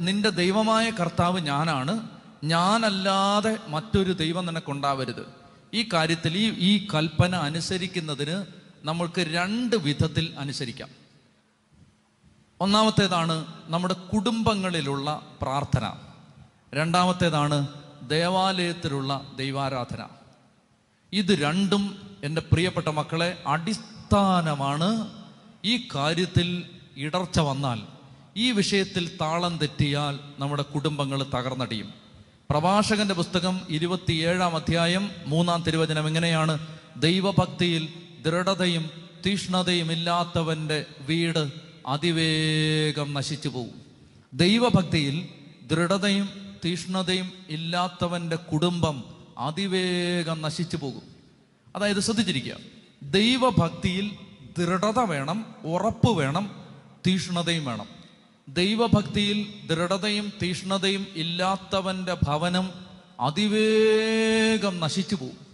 നിന്റെ ദൈവമായ കർത്താവ് ഞാനാണ്. ഞാനല്ലാതെ മറ്റൊരു ദൈവം നിനക്കുണ്ടാവരുത്. ഈ കാര്യത്തിൽ ഈ ഈ കൽപ്പന അനുസരിക്കുന്നതിന് നമ്മൾക്ക് രണ്ട് വിധത്തിൽ അനുസരിക്കാം. ഒന്നാമത്തേതാണ് നമ്മുടെ കുടുംബങ്ങളിലുള്ള പ്രാർത്ഥന. രണ്ടാമത്തേതാണ് ദേവാലയത്തിലുള്ള ദൈവാരാധന. ഇത് രണ്ടും എന്റെ പ്രിയപ്പെട്ട മക്കളെ അടിസ്ഥാനമാണ്. ഈ കാര്യത്തിൽ ഇടർച്ച വന്നാൽ ഈ വിഷയത്തിൽ താളം തെറ്റിയാൽ നമ്മുടെ കുടുംബങ്ങൾ തകർന്നടിയും. പ്രഭാഷകന്റെ പുസ്തകം ഇരുപത്തിയേഴാം അധ്യായം മൂന്നാം തിരുവചനം എങ്ങനെയാണ്? ദൈവഭക്തിയിൽ ദൃഢതയും തീഷ്ണതയും ഇല്ലാത്തവന്റെ വീട് അതിവേഗം നശിച്ചു പോകും. ദൈവഭക്തിയിൽ ദൃഢതയും തീഷ്ണതയും ഇല്ലാത്തവന്റെ കുടുംബം അതിവേഗം നശിച്ചു പോകും. അതായത് ശ്രദ്ധിച്ചിരിക്കുക. ദൈവഭക്തിയിൽ ദൃഢത വേണം ഉറപ്പ് വേണം തീഷ്ണതയും വേണം. ദൈവഭക്തിയിൽ ദൃഢതയും തീഷ്ണതയും ഇല്ലാത്തവന്റെ ഭവനം അതിവേഗം നശിച്ചു പോകും.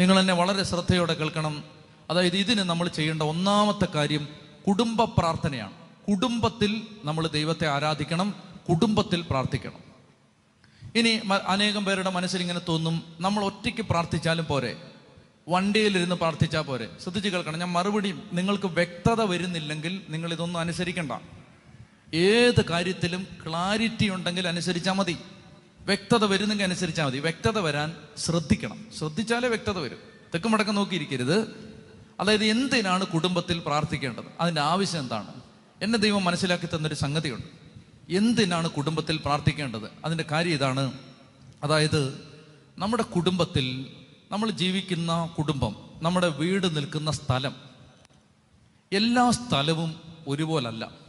നിങ്ങൾ എന്നെ വളരെ ശ്രദ്ധയോടെ കേൾക്കണം. അതായത് ഇതിന് നമ്മൾ ചെയ്യേണ്ട ഒന്നാമത്തെ കാര്യം കുടുംബ പ്രാർത്ഥനയാണ്. കുടുംബത്തിൽ നമ്മൾ ദൈവത്തെ ആരാധിക്കണം കുടുംബത്തിൽ പ്രാർത്ഥിക്കണം. ഇനി അനേകം പേരുടെ മനസ്സിൽ ഇങ്ങനെ തോന്നും നമ്മൾ ഒറ്റയ്ക്ക് പ്രാർത്ഥിച്ചാലും പോരെ? വണ്ടിയിലിരുന്ന് പ്രാർത്ഥിച്ചാൽ പോരെ? ശ്രദ്ധിച്ച് കേൾക്കണം. ഞാൻ മറുപടി നിങ്ങൾക്ക് വ്യക്തത വരുന്നില്ലെങ്കിൽ നിങ്ങൾ ഇതൊന്നും അനുസരിക്കണ്ട. ഏത് കാര്യത്തിലും ക്ലാരിറ്റി ഉണ്ടെങ്കിൽ അനുസരിച്ചാൽ മതി. വ്യക്തത വരുന്നെങ്കിൽ അനുസരിച്ചാൽ മതി. വ്യക്തത വരാൻ ശ്രദ്ധിക്കണം. ശ്രദ്ധിച്ചാലേ വ്യക്തത വരും. തെക്കുമടക്കം നോക്കിയിരിക്കരുത്. അതായത് എന്തിനാണ് കുടുംബത്തിൽ പ്രാർത്ഥിക്കേണ്ടത്? അതിന്റെ ആവശ്യം എന്താണ്? എന്നെ ദൈവം മനസ്സിലാക്കി തന്നൊരു സംഗതിയുണ്ട്. എന്തിനാണ് കുടുംബത്തിൽ പ്രാർത്ഥിക്കേണ്ടത്? അതിന്റെ കാര്യം ഇതാണ്. അതായത് നമ്മുടെ കുടുംബത്തിൽ നമ്മൾ ജീവിക്കുന്ന കുടുംബം നമ്മുടെ വീട് നിൽക്കുന്ന സ്ഥലം എല്ലാ സ്ഥലവും ഒരുപോലല്ല.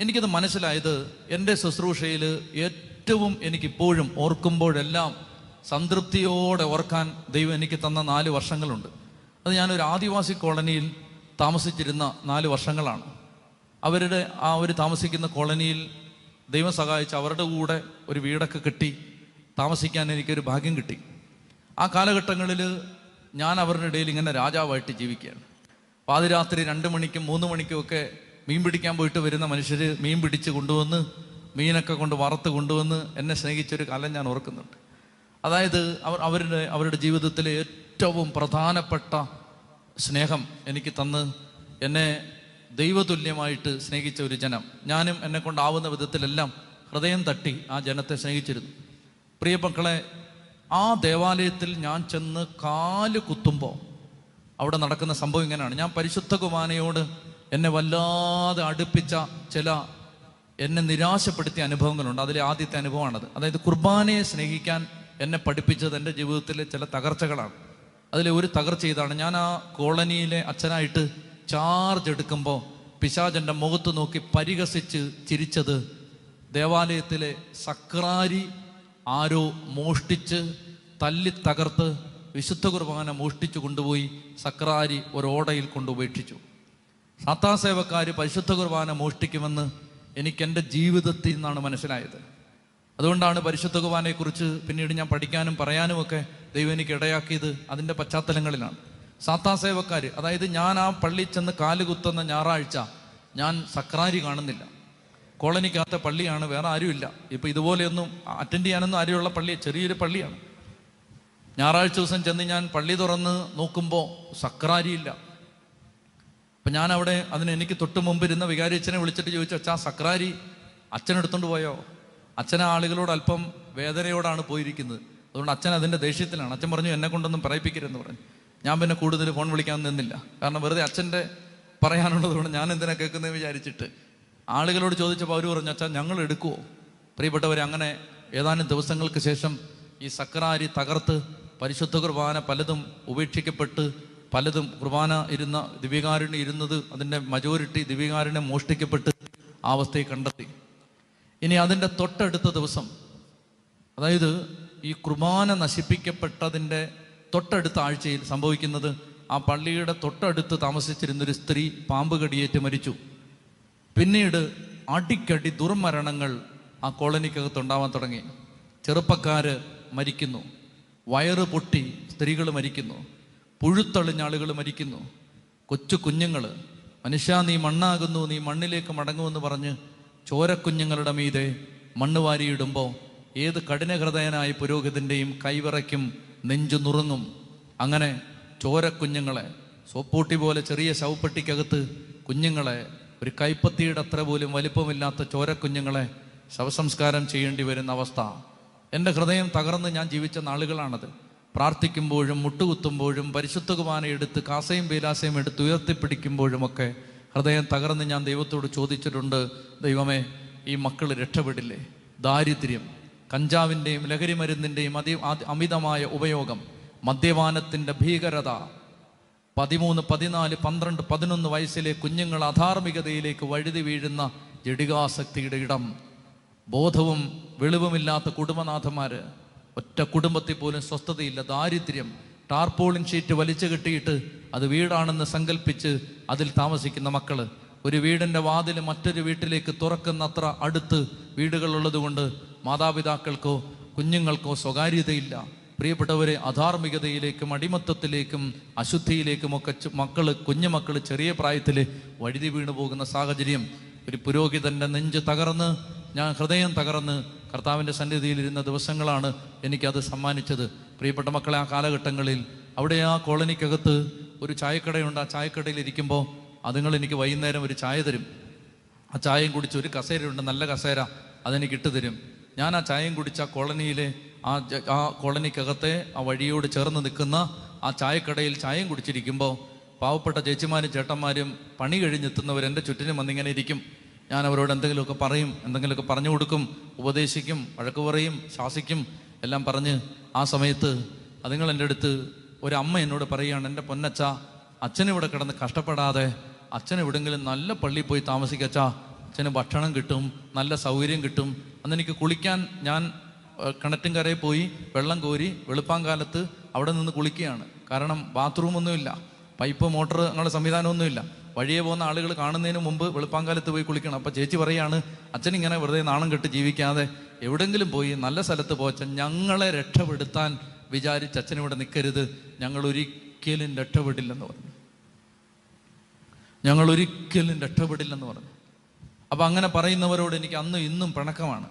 എനിക്കത് മനസ്സിലായത് എന്റെ ശുശ്രൂഷയിൽ ഏറ്റവും എനിക്കിപ്പോഴും ഓർക്കുമ്പോഴെല്ലാം സംതൃപ്തിയോടെ ഓർക്കാൻ ദൈവം എനിക്ക് തന്ന നാല് വർഷങ്ങളുണ്ട്. അത് ഞാനൊരു ആദിവാസി കോളനിയിൽ താമസിച്ചിരുന്ന നാല് വർഷങ്ങളാണ്. അവരുടെ ആ ഒരു താമസിക്കുന്ന കോളനിയിൽ ദൈവം സഹായിച്ച് അവരുടെ കൂടെ ഒരു വീടൊക്കെ കിട്ടി താമസിക്കാൻ എനിക്കൊരു ഭാഗ്യം കിട്ടി. ആ കാലഘട്ടങ്ങളിൽ ഞാൻ അവരുടെ ഇടയിൽ ഇങ്ങനെ രാജാവായിട്ട് ജീവിക്കുകയാണ്. പാതിരാത്രി രണ്ട് മണിക്കും മൂന്ന് മണിക്കും ഒക്കെ മീൻ പിടിക്കാൻ പോയിട്ട് വരുന്ന മനുഷ്യർ മീൻ പിടിച്ച് കൊണ്ടുവന്ന് മീനൊക്കെ കൊണ്ട് വറുത്ത് കൊണ്ടുവന്ന് എന്നെ സ്നേഹിച്ചൊരു കാലം ഞാൻ ഓർക്കുന്നുണ്ട്. അതായത് അവർ അവരുടെ അവരുടെ ജീവിതത്തിലെ ഏറ്റവും പ്രധാനപ്പെട്ട സ്നേഹം എനിക്ക് തന്ന് എന്നെ ദൈവതുല്യമായിട്ട് സ്നേഹിച്ച ഒരു ജനം. ഞാനും എന്നെ കൊണ്ടാവുന്ന വിധത്തിലെല്ലാം ഹൃദയം തട്ടി ആ ജനത്തെ സ്നേഹിച്ചിരുന്നു. പ്രിയ മക്കളെ ആ ദേവാലയത്തിൽ ഞാൻ ചെന്ന് കാൽ കുത്തുമ്പോൾ അവിടെ നടക്കുന്ന സംഭവം ഇങ്ങനെയാണ്. ഞാൻ പരിശുദ്ധ കുമാനയോട് എന്നെ വല്ലാതെ അടുപ്പിച്ച ചില എന്നെ നിരാശപ്പെടുത്തിയ അനുഭവങ്ങളുണ്ട്. അതിലെ ആദ്യത്തെ അനുഭവമാണത്. അതായത് കുർബാനയെ സ്നേഹിക്കാൻ എന്നെ പഠിപ്പിച്ചത് എന്റെ ജീവിതത്തിലെ ചില തകർച്ചകളാണ്. അതിലെ ഒരു തകർച്ച ഇതാണ്. ഞാൻ ആ കോളനിയിലെ അച്ഛനായിട്ട് ചാർജ് എടുക്കുമ്പോൾ പിശാചന്റെ മുഖത്ത് നോക്കി പരിഹസിച്ച് ചിരിച്ചത് ദേവാലയത്തിലെ സക്രാരി ആരോ മോഷ്ടിച്ച് തല്ലി തകർത്ത് വിശുദ്ധ കുർബാന മോഷ്ടിച്ചു കൊണ്ടുപോയി സക്രാരി ഒരോടയിൽ കൊണ്ടുപേക്ഷിച്ചു സാത്താസേവക്കാർ പരിശുദ്ധ കുർബാന മോഷ്ടിക്കുമെന്ന് എനിക്ക് എന്റെ ജീവിതത്തിൽ നിന്നാണ് മനസ്സിലായത്. അതുകൊണ്ടാണ് പരിശുദ്ധ കുർബാനയെക്കുറിച്ച് പിന്നീട് ഞാൻ പഠിക്കാനും പറയാനും ഒക്കെ ദൈവം എനിക്ക് ഇടയാക്കിയത് അതിന്റെ പശ്ചാത്തലങ്ങളിലാണ്. സാത്താസേവക്കാർ അതായത് ഞാൻ ആ പള്ളിയിൽ ചെന്ന് കാലുകുത്തുന്ന ഞായറാഴ്ച ഞാൻ സക്രാരി കാണുന്നില്ല. കോളനിക്കകത്ത പള്ളിയാണ് വേറെ ആരുമില്ല. ഇപ്പം ഇതുപോലെയൊന്നും അറ്റൻഡ് ചെയ്യാനൊന്നും ആരുമുള്ള പള്ളി ചെറിയൊരു പള്ളിയാണ്. ഞായറാഴ്ച ദിവസം ചെന്ന് ഞാൻ പള്ളി തുറന്ന് നോക്കുമ്പോൾ സക്രാരിയില്ല. അപ്പം ഞാൻ അവിടെ അതിന് എനിക്ക് തൊട്ട് മുമ്പ് ഇരുന്ന വികാരി അച്ഛനെ വിളിച്ചിട്ട് ചോദിച്ചു അച്ഛാ സക്രാരി അച്ഛൻ എടുത്തോണ്ട് പോയോ? അച്ഛൻ ആളുകളോട് അല്പം വേദനയോടാണ് പോയിരിക്കുന്നത്. അതുകൊണ്ട് അച്ഛൻ അതിന്റെ ദേഷ്യത്തിലാണ്. അച്ഛൻ പറഞ്ഞു എന്നെ കൊണ്ടൊന്നും പറയിപ്പിക്കരുതെന്ന് പറഞ്ഞു. ഞാൻ പിന്നെ കൂടുതൽ ഫോൺ വിളിക്കാൻ നിന്നില്ല. കാരണം വെറുതെ അച്ഛന്റെ പറയാനുള്ളത് കൊണ്ട് ഞാൻ എന്തിനാ കേൾക്കുന്നതെന്ന് വിചാരിച്ചിട്ട്. ആളുകളോട് ചോദിച്ചപ്പോൾ അവർ പറഞ്ഞു അച്ഛാ ഞങ്ങൾ എടുക്കുമോ പ്രിയപ്പെട്ടവരെ അങ്ങനെ ഏതാനും ദിവസങ്ങൾക്ക് ശേഷം ഈ സക്രാരി തകർത്ത് പരിശുദ്ധ കുർബാന പലതും ഉപേക്ഷിക്കപ്പെട്ട് പലതും കുർബാന ഇരുന്ന ദിവ്യകാരുണ്യം ഇരുന്നത് അതിന്റെ മജോറിറ്റി ദിവ്യകാരുണ്യം മോഷ്ടിക്കപ്പെട്ട് ആ അവസ്ഥയെ കണ്ടെത്തി. ഇനി അതിന്റെ തൊട്ടടുത്ത ദിവസം അതായത് ഈ കുർബാന നശിപ്പിക്കപ്പെട്ടതിന്റെ തൊട്ടടുത്ത ആഴ്ചയിൽ സംഭവിക്കുന്നത് ആ പള്ളിയുടെ തൊട്ടടുത്ത് താമസിച്ചിരുന്നൊരു സ്ത്രീ പാമ്പ് കടിയേറ്റ് മരിച്ചു. പിന്നീട് അടിക്കടി ദുർമരണങ്ങൾ ആ കോളനിക്കകത്ത് ഉണ്ടാവാൻ തുടങ്ങി. ചെറുപ്പക്കാർ മരിക്കുന്നു. വയറ് പൊട്ടി സ്ത്രീകൾ മരിക്കുന്നു. പുഴുത്തളിഞ്ഞ ആളുകൾ മരിക്കുന്നു. കൊച്ചു കുഞ്ഞുങ്ങൾ മനുഷ്യ നീ മണ്ണാകുന്നു നീ മണ്ണിലേക്ക് മടങ്ങുമെന്ന് പറഞ്ഞ് ചോരക്കുഞ്ഞുങ്ങളുടെ മീതെ മണ്ണ് വാരിയിടുമ്പോൾ ഏത് കഠിനഹൃദയനായ പുരോഹിതന്റെയും കൈവിറയ്ക്കും നെഞ്ചു നുറുങ്ങും. അങ്ങനെ ചോരക്കുഞ്ഞുങ്ങളെ സോപ്പൂട്ടി പോലെ ചെറിയ ശവപ്പെട്ടിക്കകത്ത് കുഞ്ഞുങ്ങളെ ഒരു കൈപ്പത്തിയുടെ അത്ര പോലും വലിപ്പമില്ലാത്ത ചോരക്കുഞ്ഞുങ്ങളെ ശവസംസ്കാരം ചെയ്യേണ്ടി വരുന്ന അവസ്ഥ. എന്റെ ഹൃദയം തകർന്ന് ഞാൻ ജീവിച്ച നാളുകളാണത്. പ്രാർത്ഥിക്കുമ്പോഴും മുട്ടുകുത്തുമ്പോഴും പരിശുദ്ധ കുമാന എടുത്ത് കാസയും ബീലാസയും എടുത്ത് ഉയർത്തിപ്പിടിക്കുമ്പോഴുമൊക്കെ ഹൃദയം തകർന്ന് ഞാൻ ദൈവത്തോട് ചോദിച്ചിട്ടുണ്ട് ദൈവമേ ഈ മക്കൾ രക്ഷപ്പെടില്ലേ? ദാരിദ്ര്യം കഞ്ചാവിന്റെയും ലഹരി മരുന്നിന്റെയും അതി അമിതമായ ഉപയോഗം മദ്യപാനത്തിന്റെ ഭീകരത. പതിമൂന്ന് പതിനാല് പന്ത്രണ്ട് പതിനൊന്ന് വയസ്സിലെ കുഞ്ഞുങ്ങൾ അധാർമികതയിലേക്ക് വഴുതി വീഴുന്ന ജഡികാസക്തിയുടെ ഇടം. ബോധവും വെളിവുമില്ലാത്ത കുടുംബനാഥന്മാര് ഒറ്റ കുടുംബത്തിൽ പോലും സ്വസ്ഥതയില്ല ദാരിദ്ര്യം. ടാർപോളിൻ ഷീറ്റ് വലിച്ചു കെട്ടിയിട്ട് അത് വീടാണെന്ന് സങ്കല്പിച്ച് അതിൽ താമസിക്കുന്ന മക്കൾ. ഒരു വീടിന്റെ വാതിൽ മറ്റൊരു വീട്ടിലേക്ക് തുറക്കുന്നത്ര അടുത്ത് വീടുകളുള്ളതുകൊണ്ട് മാതാപിതാക്കൾക്കോ കുഞ്ഞുങ്ങൾക്കോ സ്വകാര്യതയില്ല. പ്രിയപ്പെട്ടവരെ അധാർമികതയിലേക്കും അടിമത്തത്തിലേക്കും അശുദ്ധിയിലേക്കും ഒക്കെ മക്കൾ മക്കൾ കുഞ്ഞുമക്കൾ ചെറിയ പ്രായത്തിൽ വഴുതി വീണു പോകുന്ന സാഹചര്യം ഒരു പുരോഹിതന്റെ നെഞ്ച് തകർന്ന് ഞാൻ ഹൃദയം തകർന്ന് കർത്താവിന്റെ സന്നിധിയിലിരുന്ന ദിവസങ്ങളാണ് എനിക്കത് സമ്മാനിച്ചത്. പ്രിയപ്പെട്ട മക്കളെ ആ കാലഘട്ടങ്ങളിൽ അവിടെ ആ കോളനിക്കകത്ത് ഒരു ചായക്കടയുണ്ട്. ആ ചായക്കടയിൽ ഇരിക്കുമ്പോൾ അതുങ്ങൾ എനിക്ക് വൈകുന്നേരം ഒരു ചായ തരും. ആ ചായയും കുടിച്ച് ഒരു കസേരയുണ്ട് നല്ല കസേര അതെനിക്ക് ഇട്ട് തരും. ഞാൻ ആ ചായയും കുടിച്ച് ആ കോളനിയിലെ ആ ആ കോളനിക്കകത്തെ ആ വഴിയോട് ചേർന്ന് നിൽക്കുന്ന ആ ചായക്കടയിൽ ചായയും കുടിച്ചിരിക്കുമ്പോൾ പാവപ്പെട്ട ചേച്ചിമാരും ചേട്ടന്മാരും പണി കഴിഞ്ഞെത്തുന്നവർ എന്റെ ചുറ്റിനും വന്നിങ്ങനെ ഇരിക്കും. ഞാൻ അവരോട് എന്തെങ്കിലുമൊക്കെ പറയും എന്തെങ്കിലുമൊക്കെ പറഞ്ഞു കൊടുക്കും ഉപദേശിക്കും വഴക്ക് പറയും ശാസിക്കും എല്ലാം പറഞ്ഞ് ആ സമയത്ത് അതുങ്ങൾ എന്റെ അടുത്ത് ഒരമ്മ എന്നോട് പറയുകയാണ് എന്റെ പൊന്നച്ച അച്ഛനിവിടെ കിടന്ന് കഷ്ടപ്പെടാതെ അച്ഛൻ എവിടെങ്കിലും നല്ല പള്ളിയിൽ പോയി താമസിക്കച്ച അച്ഛന് ഭക്ഷണം കിട്ടും നല്ല സൗകര്യം കിട്ടും. അന്ന് എനിക്ക് കുളിക്കാൻ ഞാൻ കിണറ്റും കരയിൽ പോയി വെള്ളം കോരി വെളുപ്പാങ്കാലത്ത് അവിടെ നിന്ന് കുളിക്കുകയാണ്. കാരണം ബാത്റൂമൊന്നുമില്ല പൈപ്പ് മോട്ടർ അങ്ങനെ സംവിധാനമൊന്നുമില്ല. വഴിയെ പോകുന്ന ആളുകൾ കാണുന്നതിന് മുമ്പ് വെളുപ്പാങ്കാലത്ത് പോയി കുളിക്കണം. അപ്പം ചേച്ചി പറയാണ് അച്ഛൻ ഇങ്ങനെ വെറുതെ നാണം കെട്ട് ജീവിക്കാതെ എവിടെങ്കിലും പോയി നല്ല സ്ഥലത്ത് പോച്ചൻ ഞങ്ങളെ രക്ഷപ്പെടുത്താൻ വിചാരിച്ച് അച്ഛനിവിടെ നിൽക്കരുത് ഞങ്ങൾ ഒരിക്കലും രക്ഷപ്പെടില്ലെന്ന് പറഞ്ഞു. ഞങ്ങൾ ഒരിക്കലും രക്ഷപ്പെടില്ലെന്ന് പറഞ്ഞു. അപ്പം അങ്ങനെ പറയുന്നവരോട് എനിക്ക് അന്നും ഇന്നും പിണക്കമാണ്.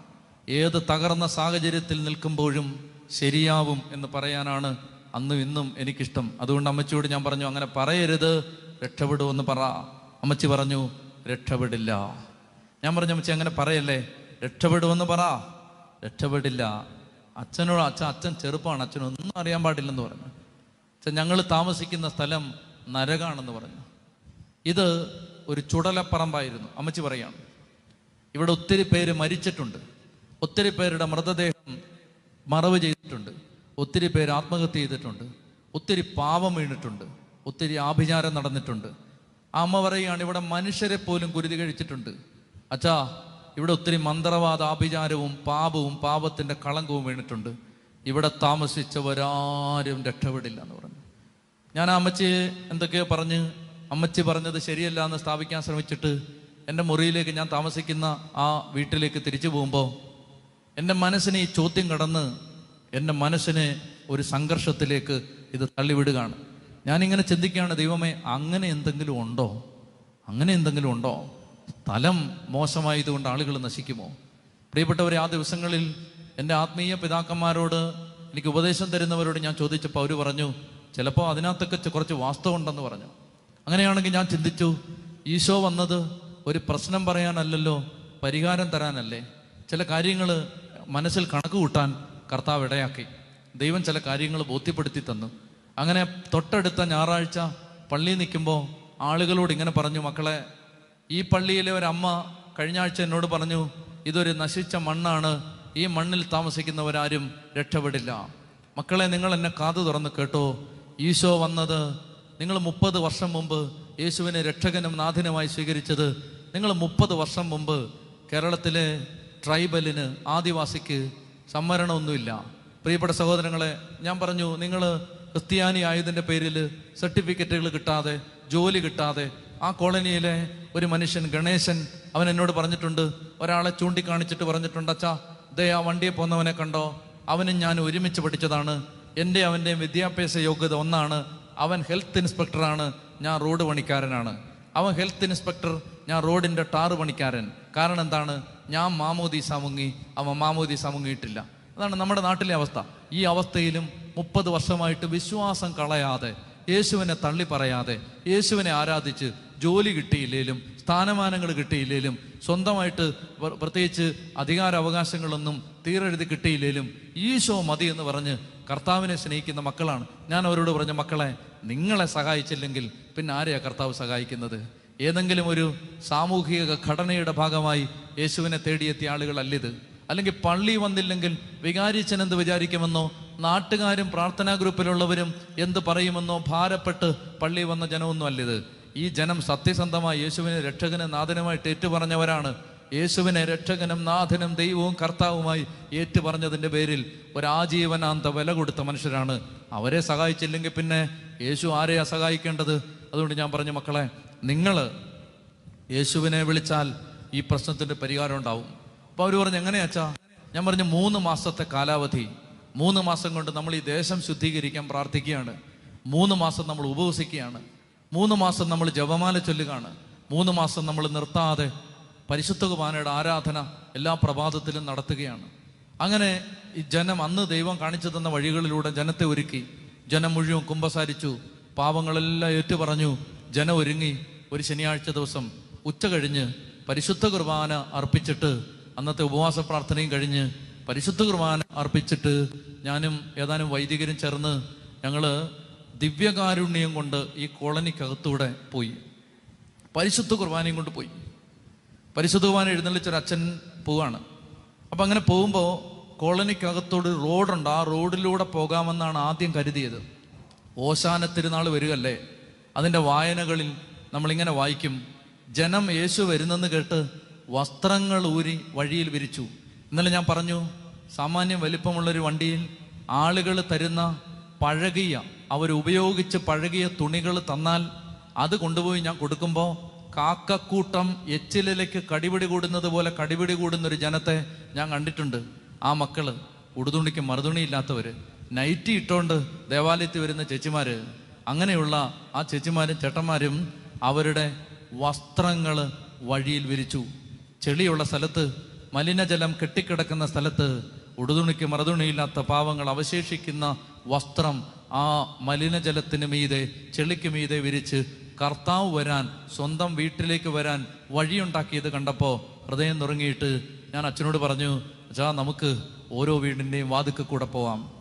ഏത് തകർന്ന സാഹചര്യത്തിൽ നിൽക്കുമ്പോഴും ശരിയാവും എന്ന് പറയാനാണ് അന്നും ഇന്നും എനിക്കിഷ്ടം. അതുകൊണ്ട് അമ്മച്ചിയോട് ഞാൻ പറഞ്ഞു അങ്ങനെ പറയരുത്. രക്ഷപ്പെടുമെന്ന് പറ. അമ്മച്ചി പറഞ്ഞു രക്ഷപ്പെടില്ല. ഞാൻ പറഞ്ഞു അമ്മച്ചി അങ്ങനെ പറയല്ലേ? രക്ഷപ്പെടുമെന്ന് പറ. രക്ഷപ്പെടില്ല. അച്ഛനോട് അച്ഛൻ അച്ഛൻ ചെറുപ്പമാണ് അച്ഛനൊന്നും അറിയാൻ പാടില്ലെന്ന് പറഞ്ഞു. അച്ഛൻ ഞങ്ങൾ താമസിക്കുന്ന സ്ഥലം നരകാണെന്ന് പറഞ്ഞു. ഇത് ഒരു ചുടലപ്പറമ്പായിരുന്നു. അമ്മച്ചി പറയാണ്. ഇവിടെ ഒത്തിരി പേര് മരിച്ചിട്ടുണ്ട്. ഒത്തിരി പേരുടെ മൃതദേഹം മറവ് ചെയ്തിട്ടുണ്ട്. ഒത്തിരി പേര് ആത്മഹത്യ ചെയ്തിട്ടുണ്ട്. ഒത്തിരി പാപം വീണിട്ടുണ്ട്. ഒത്തിരി ആഭിചാരം നടന്നിട്ടുണ്ട്. അമ്മ പറയുകയാണ് ഇവിടെ മനുഷ്യരെ പോലും കുരുതി കഴിച്ചിട്ടുണ്ട്. അച്ഛാ ഇവിടെ ഒത്തിരി മന്ത്രവാദ ആഭിചാരവും പാപവും പാപത്തിന്റെ കളങ്കവും വീണിട്ടുണ്ട്. ഇവിടെ താമസിച്ചവരാരും രക്ഷപ്പെടില്ല എന്ന് പറഞ്ഞു. ഞാൻ ആ അമ്മച്ചിയെ എന്തൊക്കെയോ പറഞ്ഞ് അമ്മച്ചി പറഞ്ഞത് ശരിയല്ല എന്ന് സ്ഥാപിക്കാൻ ശ്രമിച്ചിട്ട് എന്റെ മുറിയിലേക്ക് ഞാൻ താമസിക്കുന്ന ആ വീട്ടിലേക്ക് തിരിച്ചു പോകുമ്പോൾ എന്റെ മനസ്സിനെ ഈ ചോദ്യം കടന്ന് എന്റെ മനസ്സിനെ ഒരു സംഘർഷത്തിലേക്ക് ഇത് തള്ളിവിടുകയാണ്. ഞാനിങ്ങനെ ചിന്തിക്കുകയാണ് ദൈവമേ അങ്ങനെ എന്തെങ്കിലും ഉണ്ടോ? അങ്ങനെ എന്തെങ്കിലും ഉണ്ടോ? സ്ഥലം മോശമായതുകൊണ്ട് ആളുകൾ നശിക്കുമോ? പ്രിയപ്പെട്ടവരെ ആ ദിവസങ്ങളിൽ എന്റെ ആത്മീയ പിതാക്കന്മാരോട് എനിക്ക് ഉപദേശം തരുന്നവരോട് ഞാൻ ചോദിച്ചപ്പോൾ അവർ പറഞ്ഞു ചിലപ്പോൾ അതിനകത്തൊക്കെ കുറച്ച് വാസ്തവം ഉണ്ടെന്ന് പറഞ്ഞു. അങ്ങനെയാണെങ്കിൽ ഞാൻ ചിന്തിച്ചു ഈശോ വന്നത് ഒരു പ്രശ്നം പറയാനല്ലല്ലോ പരിഹാരം തരാനല്ലേ? ചില കാര്യങ്ങൾ മനസ്സിൽ കണക്ക് കൂട്ടാൻ കർത്താവ് ഇടയാക്കി. ദൈവം ചില കാര്യങ്ങൾ ബോധ്യപ്പെടുത്തി തന്നു. അങ്ങനെ തൊട്ടടുത്ത ഞായറാഴ്ച പള്ളിയിൽ നിൽക്കുമ്പോൾ ആളുകളോട് ഇങ്ങനെ പറഞ്ഞു മക്കളെ ഈ പള്ളിയിലെ ഒരമ്മ കഴിഞ്ഞ ആഴ്ച എന്നോട് പറഞ്ഞു ഇതൊരു നശിച്ച മണ്ണാണ് ഈ മണ്ണിൽ താമസിക്കുന്നവരാരും രക്ഷപ്പെടില്ല. മക്കളെ നിങ്ങൾ എന്നെ കാതു തുറന്ന് കേട്ടോ. ഈശോ വന്നത് നിങ്ങൾ മുപ്പത് വർഷം മുമ്പ് യേശുവിനെ രക്ഷകനും നാഥനുമായി സ്വീകരിച്ചത് നിങ്ങൾ മുപ്പത് വർഷം മുമ്പ് കേരളത്തിലെ ട്രൈബലിന് ആദിവാസിക്ക് സംവരണമൊന്നുമില്ല. പ്രിയപ്പെട്ട സഹോദരങ്ങളെ ഞാൻ പറഞ്ഞു നിങ്ങൾ ക്രിസ്ത്യാനി ആയതിന്റെ പേരിൽ സർട്ടിഫിക്കറ്റുകൾ കിട്ടാതെ ജോലി കിട്ടാതെ ആ കോളനിയിലെ ഒരു മനുഷ്യൻ ഗണേശൻ അവൻ എന്നോട് പറഞ്ഞിട്ടുണ്ട് ഒരാളെ ചൂണ്ടിക്കാണിച്ചിട്ട് പറഞ്ഞിട്ടുണ്ട് അച്ഛാ ദേ ആ വണ്ടിയെ പോകുന്നവനെ കണ്ടോ? അവനും ഞാൻ ഒരുമിച്ച് പഠിച്ചതാണ്. എന്റെ അവന്റെയും വിദ്യാഭ്യാസ യോഗ്യത ഒന്നാണ്. അവൻ ഹെൽത്ത് ഇൻസ്പെക്ടറാണ്. ഞാൻ റോഡ് പണിക്കാരനാണ്. അവൻ ഹെൽത്ത് ഇൻസ്പെക്ടർ ഞാൻ റോഡിന്റെ ടാറ് പണിക്കാരൻ. കാരണം എന്താണ്? ഞാൻ മാമോദീസ മുങ്ങി. അവൻ മാമോദീസ മുങ്ങിയിട്ടില്ല. അതാണ് നമ്മുടെ നാട്ടിലെ അവസ്ഥ. ഈ അവസ്ഥയിലും മുപ്പത് വർഷമായിട്ട് വിശ്വാസം കളയാതെ യേശുവിനെ തള്ളി പറയാതെ യേശുവിനെ ആരാധിച്ച് ജോലി കിട്ടിയില്ലേലും സ്ഥാനമാനങ്ങൾ കിട്ടിയില്ലേലും സ്വന്തമായിട്ട് പ്ര- പ്രത്യേകിച്ച് അധികാര അവകാശങ്ങളൊന്നും തീരെഴുതി കിട്ടിയില്ലേലും ഈശോ മതി എന്ന് പറഞ്ഞ് കർത്താവിനെ സ്നേഹിക്കുന്ന മക്കളാണ്. ഞാൻ അവരോട് പറഞ്ഞ മക്കളെ നിങ്ങളെ സഹായിച്ചില്ലെങ്കിൽ പിന്നെ ആരെയാ കർത്താവ് സഹായിക്കുന്നത്? ഏതെങ്കിലും ഒരു സാമൂഹിക ഘടനയുടെ ഭാഗമായി യേശുവിനെ തേടിയെത്തിയ ആളുകളല്ലിത്. അല്ലെങ്കിൽ പള്ളി വന്നില്ലെങ്കിൽ വികാരിച്ചൻ എന്ത് വിചാരിക്കുമെന്നോ? നാട്ടുകാരും പ്രാർത്ഥനാ ഗ്രൂപ്പിലുള്ളവരും എന്ത് പറയുമെന്നോ? ഭാരപ്പെട്ട് പള്ളി വന്ന ജനമൊന്നും അല്ലിത് ഈ ജനം സത്യസന്ധമായി യേശുവിനെ രക്ഷകനും നാഥനുമായിട്ട് ഏറ്റുപറഞ്ഞവരാണ്. യേശുവിനെ രക്ഷകനും നാഥനും ദൈവവും കർത്താവുമായി ഏറ്റുപറഞ്ഞതിന്റെ പേരിൽ ഒരാജീവനാന്ത വില കൊടുത്ത മനുഷ്യരാണ്. അവരെ സഹായിച്ചില്ലെങ്കിൽ പിന്നെ യേശു ആരെയാ സഹായിക്കേണ്ടത്? അതുകൊണ്ട് ഞാൻ പറഞ്ഞു മക്കളെ നിങ്ങൾ യേശുവിനെ വിളിച്ചാൽ ഈ പ്രശ്നത്തിന്റെ പരിഹാരം ഉണ്ടാവും. അപ്പൊ അവർ പറഞ്ഞു എങ്ങനെയാച്ചാ ഞാൻ പറഞ്ഞു മൂന്ന് മാസത്തെ കാലാവധി. മൂന്ന് മാസം കൊണ്ട് നമ്മൾ ഈ ദേശം ശുദ്ധീകരിക്കാൻ പ്രാർത്ഥിക്കുകയാണ്. മൂന്ന് മാസം നമ്മൾ ഉപവസിക്കുകയാണ്. മൂന്ന് മാസം നമ്മൾ ജപമാല ചൊല്ലുകയാണ്. മൂന്ന് മാസം നമ്മൾ നിർത്താതെ പരിശുദ്ധ കുർബാനയുടെ ആരാധന എല്ലാ പ്രഭാതത്തിലും നടത്തുകയാണ്. അങ്ങനെ ഈ ജനം അന്ന് ദൈവം കാണിച്ചു തന്ന വഴികളിലൂടെ ജനത്തെ ഒരുക്കി. ജനം മുഴുവൻ കുമ്പസാരിച്ചു. പാവങ്ങളെല്ലാം ഏറ്റുപറഞ്ഞു. ജനം ഒരുങ്ങി. ഒരു ശനിയാഴ്ച ദിവസം ഉച്ച കഴിഞ്ഞ് പരിശുദ്ധ കുർബാന അർപ്പിച്ചിട്ട് അന്നത്തെ ഉപവാസ പ്രാർത്ഥനയും കഴിഞ്ഞ് പരിശുദ്ധ കുർബാന അർപ്പിച്ചിട്ട് ഞാനും ഏതാനും വൈദികരും ചേർന്ന് ഞങ്ങൾ ദിവ്യകാരുണ്യം കൊണ്ട് ഈ കോളനിക്കകത്തൂടെ പോയി. പരിശുദ്ധ കുർബാനയും കൊണ്ട് പോയി. പരിശുദ്ധ കുർബാന എഴുന്നള്ളിച്ചൊരു അച്ഛൻ പോവാണ്. അപ്പം അങ്ങനെ പോകുമ്പോൾ കോളനിക്കകത്തോട് റോഡുണ്ട്. ആ റോഡിലൂടെ പോകാമെന്നാണ് ആദ്യം കരുതിയത്. ഓശാന തിരുനാൾ വരികല്ലേ അതിന്റെ വായനകളിൽ നമ്മളിങ്ങനെ വായിക്കും. ജനം യേശു വരുന്നെന്ന് കേട്ട് വസ്ത്രങ്ങൾ ഊരി വഴിയിൽ വിരിച്ചു. ഇന്നലെ ഞാൻ പറഞ്ഞു സാമാന്യം വലിപ്പമുള്ളൊരു വണ്ടിയിൽ ആളുകൾ തരുന്ന പഴകിയ അവരുപയോഗിച്ച് പഴകിയ തുണികൾ തന്നാൽ അത് കൊണ്ടുപോയി ഞാൻ കൊടുക്കുമ്പോൾ കാക്കക്കൂട്ടം എച്ചിലേക്ക് കടിപിടി കൂടുന്നത് പോലെ കടിപിടി കൂടുന്നൊരു ജനത്തെ ഞാൻ കണ്ടിട്ടുണ്ട്. ആ മക്കൾ ഉടുതുണിക്ക് മറുതുണി ഇല്ലാത്തവര് നൈറ്റി ഇട്ടോണ്ട് ദേവാലയത്തിൽ വരുന്ന ചേച്ചിമാർ അങ്ങനെയുള്ള ആ ചേച്ചിമാരും ചേട്ടന്മാരും അവരുടെ വസ്ത്രങ്ങൾ വഴിയിൽ വിരിച്ചു. ചെളിയുള്ള സ്ഥലത്ത് മലിനജലം കെട്ടിക്കിടക്കുന്ന സ്ഥലത്ത് ഉടുതുണിക്ക് മറുതുണിയില്ലാത്ത പാവങ്ങൾ അവശേഷിക്കുന്ന വസ്ത്രം ആ മലിനജലത്തിന് മീതെ ചെളിക്ക് മീതെ വിരിച്ച് കർത്താവ് വരാൻ സ്വന്തം വീട്ടിലേക്ക് വരാൻ വഴിയുണ്ടാക്കിയത് കണ്ടപ്പോൾ ഹൃദയം നുറങ്ങിയിട്ട് ഞാൻ അച്ഛനോട് പറഞ്ഞു അച്ഛാ നമുക്ക് ഓരോ വീടിന്റെയും വാതുക്ക് കൂടെ പോവാം.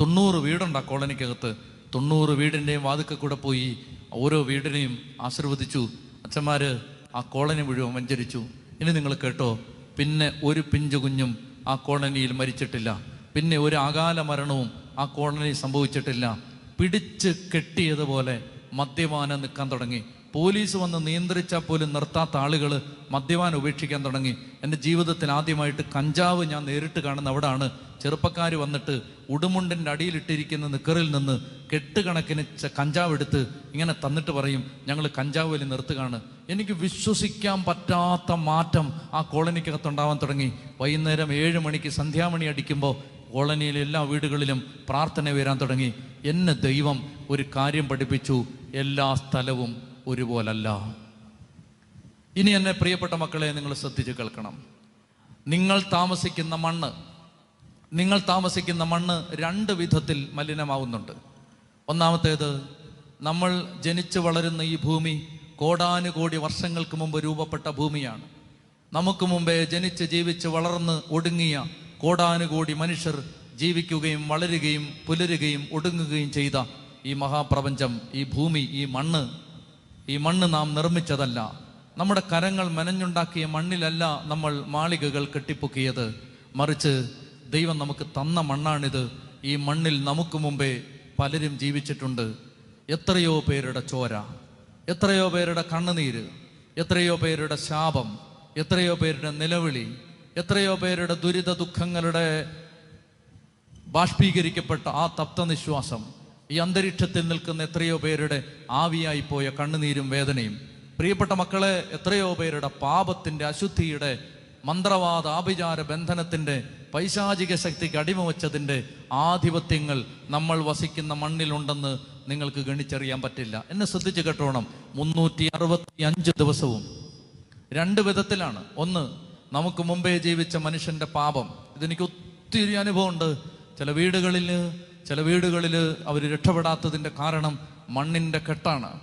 തൊണ്ണൂറ് വീടുണ്ട് ആ കോളനിക്കകത്ത്. തൊണ്ണൂറ് വീടിന്റെയും വാതുക്ക് കൂടെ പോയി ഓരോ വീടിനെയും ആശീർവദിച്ചു. അച്ഛന്മാർ ആ കോളനി മുഴുവൻ വഞ്ചരിച്ചു. ഇനി നിങ്ങൾ കേട്ടോ പിന്നെ ഒരു പിഞ്ചു കുഞ്ഞും ആ കോളനിയിൽ മരിച്ചിട്ടില്ല. പിന്നെ ഒരു അകാല മരണവും ആ കോളനിയിൽ സംഭവിച്ചിട്ടില്ല. പിടിച്ച് കെട്ടിയതുപോലെ മദ്യപാനം നിൽക്കാൻ തുടങ്ങി. പോലീസ് വന്ന് നിയന്ത്രിച്ചാൽ പോലും നിർത്താത്ത ആളുകൾ മദ്യപാനം ഉപേക്ഷിക്കാൻ തുടങ്ങി. എന്റെ ജീവിതത്തിൽ ആദ്യമായിട്ട് കഞ്ചാവ് ഞാൻ നേരിട്ട് കാണുന്ന അവിടാണ്. ചെറുപ്പക്കാർ വന്നിട്ട് ഉടുമുണ്ടിന്റെ അടിയിലിട്ടിരിക്കുന്ന നിക്കറിൽ നിന്ന് കെട്ടുകണക്കിന് കഞ്ചാവ് എടുത്ത് ഇങ്ങനെ തന്നിട്ട് പറയും ഞങ്ങൾ കഞ്ചാവ് വലി നിർത്തുകയാണ്. എനിക്ക് വിശ്വസിക്കാൻ പറ്റാത്ത മാറ്റം ആ കോളനിക്കകത്ത് ഉണ്ടാവാൻ തുടങ്ങി. വൈകുന്നേരം ഏഴ് മണിക്ക് സന്ധ്യാമണി അടിക്കുമ്പോൾ കോളനിയിലെ എല്ലാ വീടുകളിലും പ്രാർത്ഥന വരാൻ തുടങ്ങി. എന്നെ ദൈവം ഒരു കാര്യം പഠിപ്പിച്ചു എല്ലാ സ്ഥലവും ഒരുപോലല്ല. ഇനി എന്നെ പ്രിയപ്പെട്ട മക്കളെ നിങ്ങൾ ശ്രദ്ധിച്ച് കേൾക്കണം. നിങ്ങൾ താമസിക്കുന്ന മണ്ണ് നിങ്ങൾ താമസിക്കുന്ന മണ്ണ് രണ്ട് വിധത്തിൽ മലിനമാവുന്നുണ്ട്. ഒന്നാമത്തേത് നമ്മൾ ജനിച്ചു വളരുന്ന ഈ ഭൂമി കോടാനുകോടി വർഷങ്ങൾക്ക് മുമ്പ് രൂപപ്പെട്ട ഭൂമിയാണ്. നമുക്ക് മുമ്പേ ജനിച്ച് ജീവിച്ച് വളർന്ന് ഒടുങ്ങിയ കോടാനുകോടി മനുഷ്യർ ജീവിക്കുകയും വളരുകയും പുലരുകയും ഒടുങ്ങുകയും ചെയ്ത ഈ മഹാപ്രപഞ്ചം ഈ ഭൂമി ഈ മണ്ണ് ഈ മണ്ണ് നാം നിർമ്മിച്ചതല്ല. നമ്മുടെ കരങ്ങൾ മെനഞ്ഞുണ്ടാക്കിയ മണ്ണിലല്ല നമ്മൾ മാളികകൾ കെട്ടിപ്പൊക്കിയത്. മറിച്ച് ദൈവം നമുക്ക് തന്ന മണ്ണാണിത്. ഈ മണ്ണിൽ നമുക്ക് മുമ്പേ പലരും ജീവിച്ചിട്ടുണ്ട്. എത്രയോ പേരുടെ ചോര എത്രയോ പേരുടെ കണ്ണുനീര് എത്രയോ പേരുടെ ശാപം എത്രയോ പേരുടെ നിലവിളി എത്രയോ പേരുടെ ദുരിത ദുഃഖങ്ങളുടെ ബാഷ്പീകരിക്കപ്പെട്ട ആ തപ്തനിശ്വാസം ഈ അന്തരീക്ഷത്തിൽ നിൽക്കുന്ന എത്രയോ പേരുടെ ആവിയായി പോയ കണ്ണുനീരും വേദനയും. പ്രിയപ്പെട്ട മക്കളെ എത്രയോ പേരുടെ പാപത്തിന്റെ അശുദ്ധിയുടെ മന്ത്രവാദ ആഭിചാര ബന്ധനത്തിന്റെ പൈശാചിക ശക്തിക്ക് അടിമവച്ചതിന്റെ ആധിപത്യങ്ങൾ നമ്മൾ വസിക്കുന്ന മണ്ണിലുണ്ടെന്ന് നിങ്ങൾക്ക് ഗണിച്ചറിയാൻ പറ്റില്ല. എന്നെ ശ്രദ്ധിച്ച് കേട്ടോണം. മുന്നൂറ്റി അറുപത്തി അഞ്ച് ദിവസവും. രണ്ട് വിധത്തിലാണ്. ഒന്ന് നമുക്ക് മുമ്പേ ജീവിച്ച മനുഷ്യന്റെ പാപം. ഇതെനിക്ക് ഒത്തിരി അനുഭവമുണ്ട്. ചില വീടുകളിൽ ചില വീടുകളിൽ അവർ രക്ഷപ്പെടാത്തതിന്റെ കാരണം മണ്ണിന്റെ കെട്ടാണ്.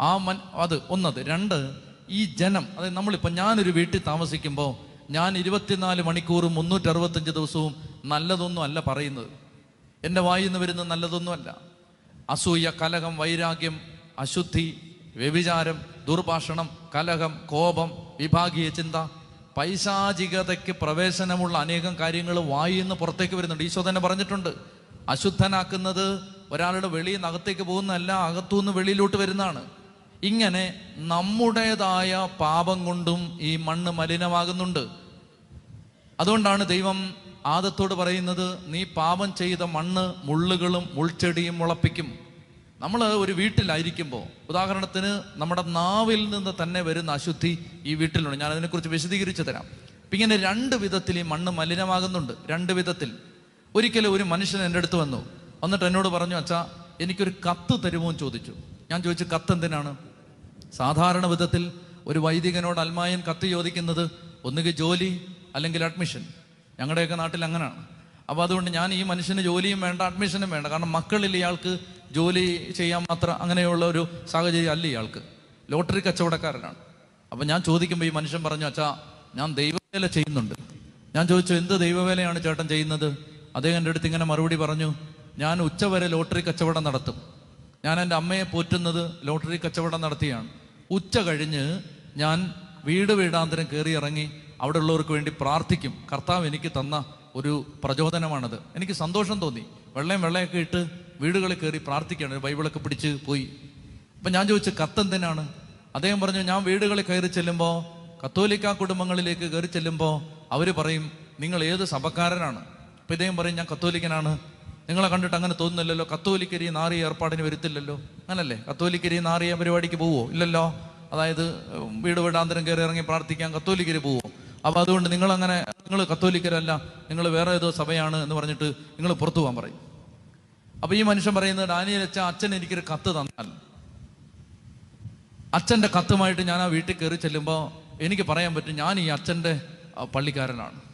ആ മൻ അത് ഒന്നത്. രണ്ട് ഈ ജനം അതായത് നമ്മളിപ്പോൾ ഞാനൊരു വീട്ടിൽ താമസിക്കുമ്പോൾ ഞാൻ ഇരുപത്തിനാല് മണിക്കൂറും മുന്നൂറ്ററുപത്തഞ്ച് ദിവസവും നല്ലതൊന്നും അല്ല പറയുന്നത്. എന്റെ വായിൽ നിന്ന് വരുന്ന നല്ലതൊന്നുമല്ല അസൂയ കലഹം വൈരാഗ്യം അശുദ്ധി വ്യഭിചാരം ദുർഭാഷണം കലഹം കോപം വിഭാഗീയ ചിന്ത പൈശാചികതയ്ക്ക് പ്രവേശനമുള്ള അനേകം കാര്യങ്ങൾ വായിന്ന് പുറത്തേക്ക് വരുന്നുണ്ട്. ഈശോ തന്നെ പറഞ്ഞിട്ടുണ്ട്. അശുദ്ധനാക്കുന്നത് ഒരാളുടെ വെളിയിൽ നിന്ന് അകത്തേക്ക് പോകുന്നതല്ല അകത്തുനിന്ന് വെളിയിലോട്ട് വരുന്നതാണ്. ഇങ്ങനെ നമ്മുടേതായ പാപം കൊണ്ടും ഈ മണ്ണ് മലിനമാകുന്നുണ്ട്. അതുകൊണ്ടാണ് ദൈവം ആദത്തോട് പറയുന്നത് നീ പാപം ചെയ്ത മണ്ണ് മുള്ളുകളും മുൾച്ചെടിയും മുളപ്പിക്കും. നമ്മൾ ഒരു വീട്ടിലായിരിക്കുമ്പോൾ ഉദാഹരണത്തിന് നമ്മുടെ നാവിൽ നിന്ന് തന്നെ വരുന്ന അശുദ്ധി ഈ വീട്ടിലുണ്ട്. ഞാൻ അതിനെക്കുറിച്ച് വിശദീകരിച്ചു തരാം. ഇങ്ങനെ രണ്ട് വിധത്തിൽ ഈ മണ്ണ് മലിനമാകുന്നുണ്ട്. രണ്ട് വിധത്തിൽ. ഒരിക്കലും ഒരു മനുഷ്യൻ എന്റെ അടുത്ത് വന്നു. വന്നിട്ട് എന്നോട് പറഞ്ഞു അച്ഛാ എനിക്കൊരു കത്ത് തരുമോ എന്ന് ചോദിച്ചു. ഞാൻ ചോദിച്ചു കത്ത് എന്തിനാണ്? സാധാരണ വിധത്തിൽ ഒരു വൈദികനോട് അൽമായൻ കത്ത് ചോദിക്കുന്നത് ഒന്നുകിൽ ജോലി അല്ലെങ്കിൽ അഡ്മിഷൻ. ഞങ്ങളുടെയൊക്കെ നാട്ടിൽ അങ്ങനെയാണ് അപ്പോൾ അതുകൊണ്ട് ഞാൻ ഈ മനുഷ്യന് ജോലിയും വേണ്ട അഡ്മിഷനും വേണ്ട. കാരണം മക്കളിൽ ഇയാൾക്ക് ജോലി ചെയ്യാൻ മാത്രം അങ്ങനെയുള്ള ഒരു സാഹചര്യം അല്ല ഇയാൾക്ക്. ലോട്ടറി കച്ചവടക്കാരനാണ്. അപ്പം ഞാൻ ചോദിക്കുമ്പോൾ ഈ മനുഷ്യൻ പറഞ്ഞു അച്ഛാ ഞാൻ ദൈവവേല ചെയ്യുന്നുണ്ട്. ഞാൻ ചോദിച്ചു എന്ത് ദൈവവേലയാണ് ചേട്ടൻ ചെയ്യുന്നത്? അദ്ദേഹം എന്റെ അടുത്ത് ഇങ്ങനെ മറുപടി പറഞ്ഞു ഞാൻ ഉച്ചവരെ ലോട്ടറി കച്ചവടം നടത്തും. ഞാൻ എന്റെ അമ്മയെ പോറ്റുന്നത് ലോട്ടറി കച്ചവടം നടത്തിയാണ്. ഉച്ച കഴിഞ്ഞ് ഞാൻ വീട് വീടാന്തരം കയറി ഇറങ്ങി അവിടെ ഉള്ളവർക്ക് വേണ്ടി പ്രാർത്ഥിക്കും. കർത്താവ് എനിക്ക് തന്ന ഒരു പ്രചോദനമാണത്. എനിക്ക് സന്തോഷം തോന്നി. വെള്ളയും വെള്ളയൊക്കെ ഇട്ട് വീടുകളിൽ കയറി പ്രാർത്ഥിക്കുകയാണ്. ബൈബിളൊക്കെ പിടിച്ച് പോയി. അപ്പം ഞാൻ ചോദിച്ചു കത്തെന്തിനാണ് അദ്ദേഹം പറഞ്ഞു ഞാൻ വീടുകളിൽ കയറി ചെല്ലുമ്പോൾ കത്തോലിക്ക കുടുംബങ്ങളിലേക്ക് കയറി ചെല്ലുമ്പോൾ അവർ പറയും നിങ്ങൾ ഏത് സഭക്കാരനാണ്? അപ്പം ഇദ്ദേഹം പറയും ഞാൻ കത്തോലിക്കനാണ്. നിങ്ങളെ കണ്ടിട്ട് അങ്ങനെ തോന്നുന്നില്ലല്ലോ. കത്തോലിക്കരി നാറിയ ഏർപ്പാടിന് വരുത്തില്ലല്ലോ. അങ്ങനല്ലേ? കത്തോലിക്കരി നാറിയ പരിപാടിക്ക് പോവോ? ഇല്ലല്ലോ. അതായത് വീട് വീടാന്തരം കയറി ഇറങ്ങി പ്രാർത്ഥിക്കാൻ കത്തോലിക്കരി പോവോ? അപ്പൊ അതുകൊണ്ട് നിങ്ങൾ അങ്ങനെ നിങ്ങൾ കത്തോലിക്കരല്ല നിങ്ങൾ വേറെ ഏതോ സഭയാണ് എന്ന് പറഞ്ഞിട്ട് നിങ്ങൾ പുറത്തു പോകാൻ പറയും. അപ്പൊ ഈ മനുഷ്യൻ പറയുന്നത് ഡാനിയൽ അച്ഛൻ അച്ഛൻ എനിക്കൊരു കത്ത് തന്നാൽ. അച്ഛന്റെ കത്തുമായിട്ട് ഞാൻ ആ വീട്ടിൽ കയറി ചെല്ലുമ്പോൾ എനിക്ക് പറയാൻ പറ്റും ഞാൻ ഈ അച്ഛന്റെ പള്ളിക്കാരനാണ്.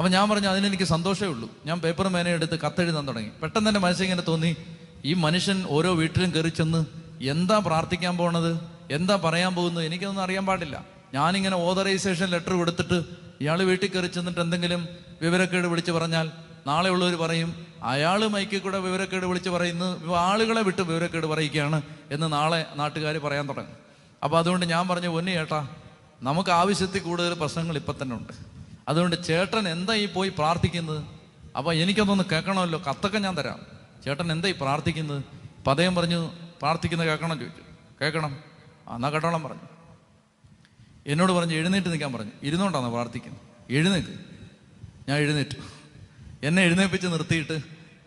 അപ്പൊ ഞാൻ പറഞ്ഞു അതിനെനിക്ക് സന്തോഷമേ ഉള്ളൂ. ഞാൻ പേപ്പർ മേന എടുത്ത് കത്തെഴുതാൻ തുടങ്ങി. പെട്ടെന്ന് തന്നെ മനസ്സിൽ ഇങ്ങനെ തോന്നി ഈ മനുഷ്യൻ ഓരോ വീട്ടിലും കയറി ചെന്ന് എന്താ പ്രാർത്ഥിക്കാൻ പോണത്? എന്താ പറയാൻ പോകുന്നത്? എനിക്കൊന്നും അറിയാൻ പാടില്ല. ഞാനിങ്ങനെ ഓതറൈസേഷൻ ലെറ്റർ കൊടുത്തിട്ട് ഇയാൾ വീട്ടിൽ കയറി ചെന്നിട്ട് എന്തെങ്കിലും വിവരക്കേട് വിളിച്ച് പറഞ്ഞാൽ നാളെ ഉള്ളവർ പറയും അയാൾ മൈക്കിൽ കൂടെ വിവരക്കേട് വിളിച്ച് പറയുന്നു ആളുകളെ വിട്ട് വിവരക്കേട് പറയുകയാണ് എന്ന് നാളെ നാട്ടുകാർ പറയാൻ തുടങ്ങും. അപ്പോൾ അതുകൊണ്ട് ഞാൻ പറഞ്ഞു പൊന്നു ചേട്ടാ നമുക്ക് ആവശ്യത്തിൽ കൂടുതൽ പ്രശ്നങ്ങൾ ഇപ്പം തന്നെ ഉണ്ട്. അതുകൊണ്ട് ചേട്ടൻ എന്താ ഈ പോയി പ്രാർത്ഥിക്കുന്നത്? അപ്പോൾ എനിക്കതൊന്ന് കേൾക്കണമല്ലോ. കത്തൊക്കെ ഞാൻ തരാം. ചേട്ടൻ എന്താ ഈ പ്രാർത്ഥിക്കുന്നത്? അദ്ദേഹം പറഞ്ഞു പ്രാർത്ഥിക്കുന്നത് കേൾക്കണം ചോദിച്ചു. കേൾക്കണം. എന്നാ കേട്ടോളം പറഞ്ഞു. എന്നോട് പറഞ്ഞു എഴുന്നേറ്റ് നിൽക്കാൻ പറഞ്ഞു. ഇരുന്നുകൊണ്ടാണ് പ്രാർത്ഥിക്കുന്നത്. എഴുന്നേറ്റ്. ഞാൻ എഴുന്നേറ്റു. എന്നെ എഴുന്നേൽപ്പിച്ച് നിർത്തിയിട്ട്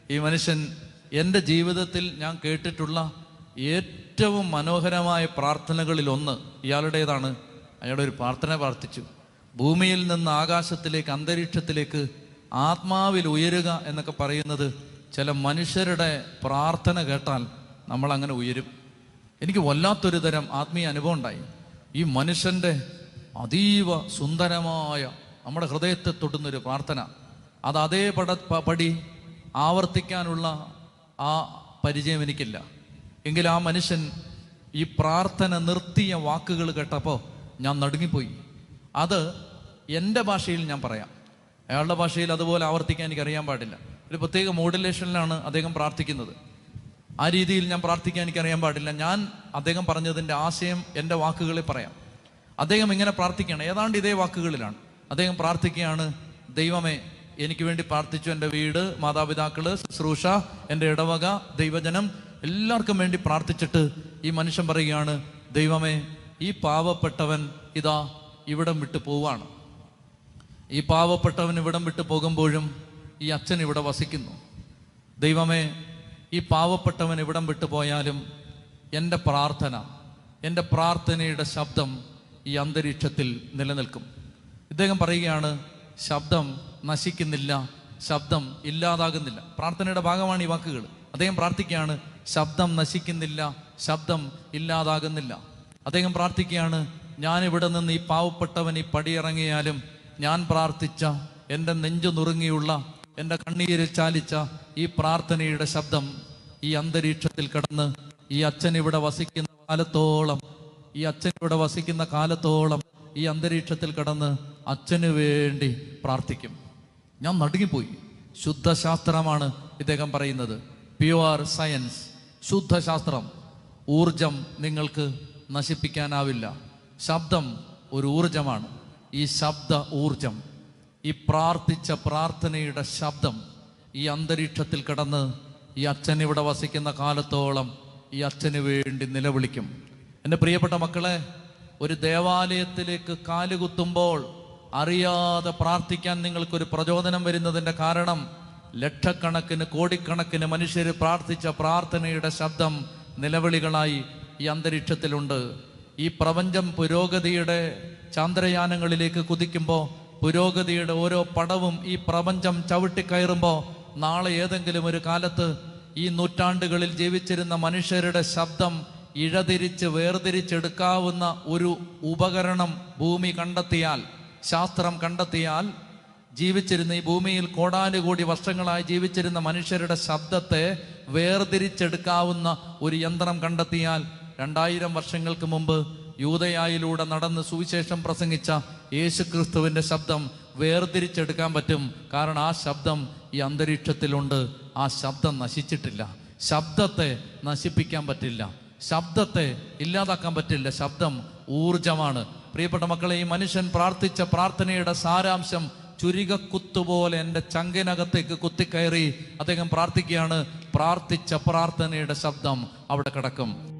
ഈ മനുഷ്യൻ എന്റെ ജീവിതത്തിൽ ഞാൻ കേട്ടിട്ടുള്ള ഏറ്റവും മനോഹരമായ പ്രാർത്ഥനകളിലൊന്ന് ഇയാളുടേതാണ്. അയാളുടെ ഒരു പ്രാർത്ഥന പ്രാർത്ഥിച്ചു. ഭൂമിയിൽ നിന്ന് ആകാശത്തിലേക്ക് അന്തരീക്ഷത്തിലേക്ക് ആത്മാവിൽ ഉയരുക എന്നൊക്കെ പറയുന്നത് ചില മനുഷ്യരുടെ പ്രാർത്ഥന കേട്ടാൽ നമ്മൾ അങ്ങനെ ഉയരും. എനിക്ക് വല്ലാത്തൊരു തരം ആത്മീയ അനുഭവം ഉണ്ടായി. ഈ മനുഷ്യന്റെ അതീവ സുന്ദരമായ നമ്മുടെ ഹൃദയത്തെ തൊട്ടുന്നൊരു പ്രാർത്ഥന. അത് അതേ പട പടി ആവർത്തിക്കാനുള്ള ആ പരിചയം എനിക്കില്ല. എങ്കിൽ ആ മനുഷ്യൻ ഈ പ്രാർത്ഥന നിർത്തിയ വാക്കുകൾ കേട്ടപ്പോൾ ഞാൻ നടുങ്ങിപ്പോയി. അത് എന്റെ ഭാഷയിൽ ഞാൻ പറയാം. അയാളുടെ ഭാഷയിൽ അതുപോലെ ആവർത്തിക്കാൻ എനിക്ക് അറിയാൻ പാടില്ല. ഒരു പ്രത്യേക മോഡുലേഷനിലാണ് അദ്ദേഹം പ്രാർത്ഥിക്കുന്നത്. ആ രീതിയിൽ ഞാൻ പ്രാർത്ഥിക്കാൻ എനിക്ക് അറിയാൻ പാടില്ല. ഞാൻ അദ്ദേഹം പറഞ്ഞതിന്റെ ആശയം എന്റെ വാക്കുകളിൽ പറയാം. അദ്ദേഹം ഇങ്ങനെ പ്രാർത്ഥിക്കുകയാണ്. ഏതാണ്ട് ഇതേ വാക്കുകളിലാണ്. അദ്ദേഹം പ്രാർത്ഥിക്കുകയാണ് ദൈവമേ എനിക്ക് വേണ്ടി പ്രാർത്ഥിച്ചു എന്റെ വീട് മാതാപിതാക്കൾ ശുശ്രൂഷ എന്റെ ഇടവക ദൈവജനം എല്ലാവർക്കും വേണ്ടി പ്രാർത്ഥിച്ചിട്ട് ഈ മനുഷ്യൻ പറയുകയാണ് ദൈവമേ ഈ പാവപ്പെട്ടവൻ ഇതാ ഇവിടം വിട്ടു പോവാണ്. ഈ പാവപ്പെട്ടവൻ ഇവിടം വിട്ടു പോകുമ്പോഴും ഈ അച്ഛൻ ഇവിടെ വസിക്കുന്നു. ദൈവമേ ഈ പാവപ്പെട്ടവൻ ഇവിടം വിട്ടു പോയാലും എന്റെ പ്രാർത്ഥന എന്റെ പ്രാർത്ഥനയുടെ ശബ്ദം ഈ അന്തരീക്ഷത്തിൽ നിലനിൽക്കും. ഇദ്ദേഹം പറയുകയാണ് ശബ്ദം നശിക്കുന്നില്ല ശബ്ദം ഇല്ലാതാകുന്നില്ല. പ്രാർത്ഥനയുടെ ഭാഗമാണ് ഈ വാക്കുകൾ. അദ്ദേഹം പ്രാർത്ഥിക്കുകയാണ് ശബ്ദം നശിക്കുന്നില്ല ശബ്ദം ഇല്ലാതാകുന്നില്ല. അദ്ദേഹം പ്രാർത്ഥിക്കുകയാണ് ഞാൻ ഇവിടെ നിന്ന് ഈ പാവപ്പെട്ടവൻ ഈ പടിയിറങ്ങിയാലും ഞാൻ പ്രാർത്ഥിച്ച എന്റെ നെഞ്ചു നുറുങ്ങിയുള്ള എന്റെ കണ്ണീരിൽ ചാലിച്ച ഈ പ്രാർത്ഥനയുടെ ശബ്ദം ഈ അന്തരീക്ഷത്തിൽ കിടന്ന് ഈ അച്ഛൻ ഇവിടെ വസിക്കുന്ന കാലത്തോളം ഈ അച്ഛൻ ഇവിടെ വസിക്കുന്ന കാലത്തോളം ഈ അന്തരീക്ഷത്തിൽ കിടന്ന് അച്ഛന് വേണ്ടി പ്രാർത്ഥിക്കും. ഞാൻ നടുങ്ങിപ്പോയി. ശുദ്ധശാസ്ത്രമാണ് ഇദ്ദേഹം പറയുന്നത്. പ്യുവർ സയൻസ് ശുദ്ധശാസ്ത്രം. ഊർജം നിങ്ങൾക്ക് നശിപ്പിക്കാനാവില്ല. ശബ്ദം ഒരു ഊർജമാണ് ഈ ശബ്ദ ഊർജം ഈ പ്രാർത്ഥിച്ച പ്രാർത്ഥനയുടെ ശബ്ദം ഈ അന്തരീക്ഷത്തിൽ കിടന്ന് ഈ അച്ഛൻ ഇവിടെ വസിക്കുന്ന കാലത്തോളം ഈ അച്ഛന് വേണ്ടി നിലവിളിക്കും. എന്റെ പ്രിയപ്പെട്ട മക്കളെ ഒരു ദേവാലയത്തിലേക്ക് കാലുകുത്തുമ്പോൾ അറിയാതെ പ്രാർത്ഥിക്കാൻ നിങ്ങൾക്കൊരു പ്രചോദനം വരുന്നതിന്റെ കാരണം ലക്ഷക്കണക്കിന് കോടിക്കണക്കിന് മനുഷ്യർ പ്രാർത്ഥിച്ച പ്രാർത്ഥനയുടെ ശബ്ദം നിലവിളികളായി ഈ അന്തരീക്ഷത്തിലുണ്ട്. ഈ പ്രപഞ്ചം പുരോഗതിയുടെ ചാന്ദ്രയാനങ്ങളിലേക്ക് കുതിക്കുമ്പോൾ പുരോഗതിയുടെ ഓരോ പടവും ഈ പ്രപഞ്ചം ചവിട്ടിക്കയറുമ്പോൾ നാളെ ഏതെങ്കിലും ഒരു കാലത്ത് ഈ നൂറ്റാണ്ടുകളിൽ ജീവിച്ചിരുന്ന മനുഷ്യരുടെ ശബ്ദം ഇഴതിരിച്ച് വേർതിരിച്ചെടുക്കാവുന്ന ഒരു ഉപകരണം ഭൂമി കണ്ടെത്തിയാൽ ശാസ്ത്രം കണ്ടെത്തിയാൽ ജീവിച്ചിരുന്ന ഈ ഭൂമിയിൽ കോടാനുകൂടി വർഷങ്ങളായി ജീവിച്ചിരുന്ന മനുഷ്യരുടെ ശബ്ദത്തെ വേർതിരിച്ചെടുക്കാവുന്ന ഒരു യന്ത്രം കണ്ടെത്തിയാൽ രണ്ടായിരം വർഷങ്ങൾക്ക് മുമ്പ് യൂതയായിലൂടെ നടന്ന് സുവിശേഷം പ്രസംഗിച്ച യേശുക്രിസ്തുവിന്റെ ശബ്ദം വേർതിരിച്ചെടുക്കാൻ പറ്റും. കാരണം ആ ശബ്ദം ഈ അന്തരീക്ഷത്തിലുണ്ട്. ആ ശബ്ദം നശിച്ചിട്ടില്ല. ശബ്ദത്തെ നശിപ്പിക്കാൻ പറ്റില്ല. ശബ്ദത്തെ ഇല്ലാതാക്കാൻ പറ്റില്ല. ശബ്ദം ഊർജമാണ് പ്രിയപ്പെട്ട മക്കളെ ഈ മനുഷ്യൻ പ്രാർത്ഥിച്ച പ്രാർത്ഥനയുടെ സാരാംശം ചുരികക്കുത്തുപോലെ എന്റെ ചങ്കിനകത്തേക്ക് കുത്തിക്കയറി അദ്ദേഹം പ്രാർത്ഥിക്കുകയാണ്. പ്രാർത്ഥിച്ച പ്രാർത്ഥനയുടെ ശബ്ദം അവിടെ കിടക്കും.